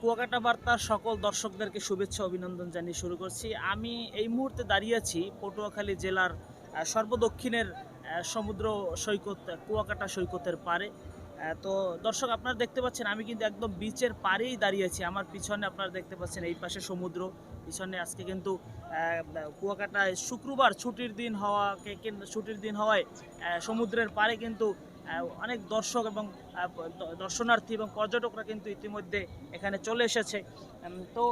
কুয়াকাটা বার্তার সকল দর্শকদেরকে শুভেচ্ছা, অভিনন্দন জানিয়ে শুরু করছি। আমি এই মুহূর্তে দাঁড়িয়ে আছি পটুয়াখালী জেলার সর্বদক্ষিণের সমুদ্র সৈকত, কুয়াকাটা সৈকতের পারে তো দর্শক, আপনারা দেখতে পাচ্ছেন, আমি কিন্তু একদম বিচের পাড়েই দাঁড়িয়ে আছি। আমার পিছনে আপনারা দেখতে পাচ্ছেন এই পাশে সমুদ্র, পিছনে আজকে কিন্তু কুয়াকাটায় শুক্রবার ছুটির দিন হওয়াকে ছুটির দিন হওয়ায় সমুদ্রের পাড়ে কিন্তু অনেক দর্শক এবং দর্শনার্থী এবং পর্যটকরা কিন্তু ইতিমধ্যে এখানে চলে এসেছে। তো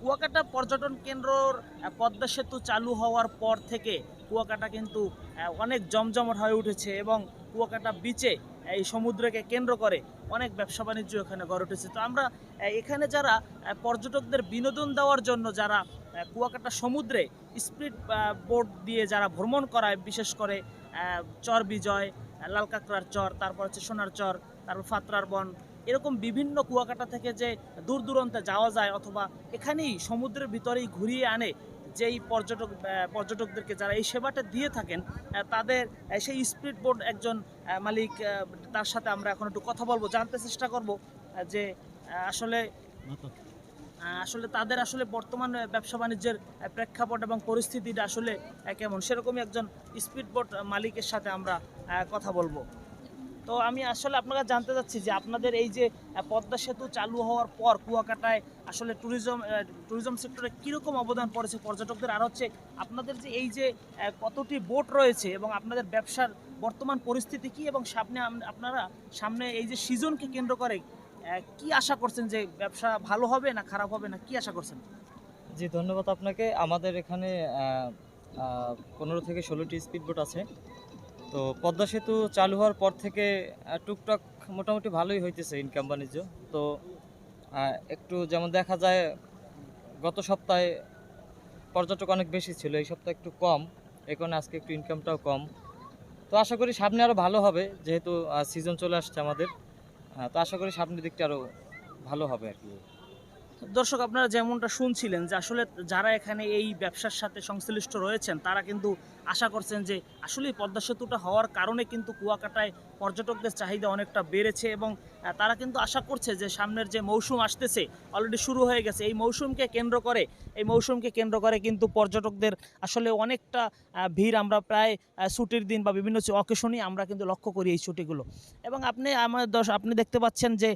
কুয়াকাটা পর্যটন কেন্দ্রর পদ্মা সেতু চালু হওয়ার পর থেকে কুয়াকাটা কিন্তু অনেক জমজমট হয়ে উঠেছে এবং কুয়াকাটা বিচে এই সমুদ্রকে কেন্দ্র করে অনেক ব্যবসা বাণিজ্য এখানে গড়ে উঠেছে। তো আমরা এখানে যারা পর্যটকদের বিনোদন দেওয়ার জন্য যারা কুয়াকাটা সমুদ্রে স্পিড বোট দিয়ে যারা ভ্রমণ করায়, বিশেষ করে চর বিজয় লাল কাঁকড়ার চর, তারপর হচ্ছে সোনার চর, তারপর ফাতরার বন, এরকম বিভিন্ন কুয়াকাটা থেকে যে দূর দূরান্তে যাওয়া যায় অথবা এখানেই সমুদ্রের ভিতরেই ঘুরিয়ে আনে যেই পর্যটক পর্যটকদেরকে যারা এই সেবাটা দিয়ে থাকেন তাদের সেই স্পিড বোর্ড একজন মালিক তার সাথে আমরা এখন একটু কথা বলব, জানতে চেষ্টা করব যে আসলে আসলে তাদের আসলে বর্তমান ব্যবসা বাণিজ্যের প্রেক্ষাপট এবং পরিস্থিতিটা আসলে কেমন? সেরকমই একজন স্পিড বোট মালিকের সাথে আমরা কথা বলব। তো আমি আসলে আপনারা জানতে চাচ্ছি যে আপনাদের এই যে পদ্মা সেতু চালু হওয়ার পর কুয়াকাটায় আসলে ট্যুরিজম ট্যুরিজম সেক্টরে কীরকম অবদান পড়েছে পর্যটকদের? আর হচ্ছে আপনাদের যে এই যে কতটি বোট রয়েছে এবং আপনাদের ব্যবসার বর্তমান পরিস্থিতি কি? এবং সামনে আপনারা সামনে এই যে সিজনকে কেন্দ্র করে কি আশা করছেন যে ব্যবসা ভালো হবে না খারাপ হবে না? কি আশা করছেন? জি, ধন্যবাদ আপনাকে। আমাদের এখানে পনেরো থেকে ষোলোটি স্পিডবোট আছে। তো পদ্মা সেতু চালু হওয়ার পর থেকে টুকটাক মোটামুটি ভালোই হইতেছে ইনকাম বাণিজ্য। তো একটু যেমন দেখা যায়, গত সপ্তাহে পর্যটক অনেক বেশি ছিল, এই সপ্তাহে একটু কম। এখন আজকে একটু ইনকামটাও কম। তো আশা করি সামনে আরও ভালো হবে, যেহেতু সিজন চলে আসছে আমাদের। আহ, তো আশা করি সামনের দিকটা আরও ভালো হবে আর কি। দর্শক, আপনারা যেমনটা শুনছিলেন যে আসলে যারা এখানে এই ব্যবসার সাথে সংশ্লিষ্ট রয়েছেন, তারা কিন্তু আশা করছেন যে আসলে পদ্মা সেতুটা হওয়ার কারণে কিন্তু কুয়াকাটায় পর্যটকদের চাহিদা অনেকটা বেড়েছে এবং তারা কিন্তু আশা করছে যে সামনের যে মৌসুম আসতেছে অলরেডি শুরু হয়ে গেছে। এই মৌসুমকে কেন্দ্র করে, এই মৌসুমকে কেন্দ্র করে কিন্তু পর্যটকদের আসলে অনেকটা ভিড় আমরা প্রায় ছুটির দিন বা বিভিন্ন অকেশনই আমরা কিন্তু লক্ষ্য করি এই ছুটিগুলো। এবং আপনি আমার দশ আপনি দেখতে পাচ্ছেন যে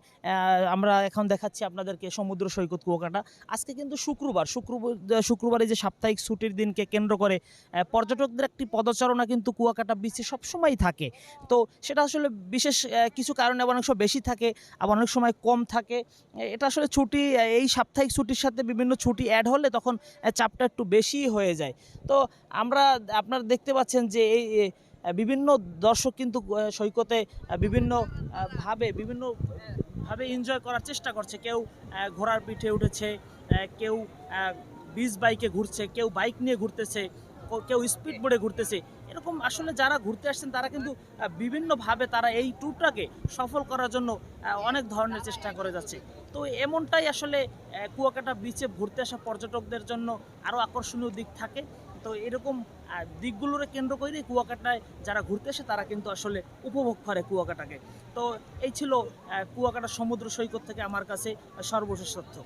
আমরা এখন দেখাচ্ছি আপনাদেরকে সমুদ্র সৈকত কুয়াকাটা। আজকে কিন্তু শুক্রবার। শুক্রবার শুক্রবারে যে সাপ্তাহিক ছুটির দিনকে কেন্দ্র করে পর্যটকদের একটি পদচারণা কিন্তু কুয়াকাটা বিচে সবসময়ই থাকে। তো সেটা আসলে বিশেষ কিছু কারণে আবার অনেক সময় বেশি থাকে, আবার অনেক সময় কম থাকে। এটা আসলে ছুটি এই সাপ্তাহিক ছুটির সাথে বিভিন্ন ছুটি অ্যাড হলে তখন চাপটা একটু বেশি হয়ে যায়। তো আমরা, আপনারা দেখতে পাচ্ছেন যে এই বিভিন্ন দর্শক কিন্তু সৈকতে বিভিন্ন ভাবে বিভিন্ন ভাবে এনজয় করার চেষ্টা করছে। কেউ ঘোড়ার পিঠে উঠেছে কেউ বিচ বাইকে ঘুরছে, কেউ বাইক নিয়ে ঘুরতেছে কেউ স্পিড বোর্ডে ঘুরতেছে। এরকম আসলে যারা ঘুরতে আসছেন, তারা কিন্তু বিভিন্নভাবে তারা এই ট্যুরটাকে সফল করার জন্য অনেক ধরনের চেষ্টা করে যাচ্ছে। তো এমনটাই আসলে কুয়াকাটা বিচে ঘুরতে আসা পর্যটকদের জন্য আরও আকর্ষণীয় দিক থাকে। তো এরকম দিকগুলোরে কেন্দ্র করে কুয়াকাটায় যারা ঘুরতে আসে, তারা কিন্তু আসলে উপভোগ করে কুয়াকাটাকে। তো এই ছিল কুয়াকাটা সমুদ্র সৈকত থেকে আমার কাছে সর্বশেষ তথ্য।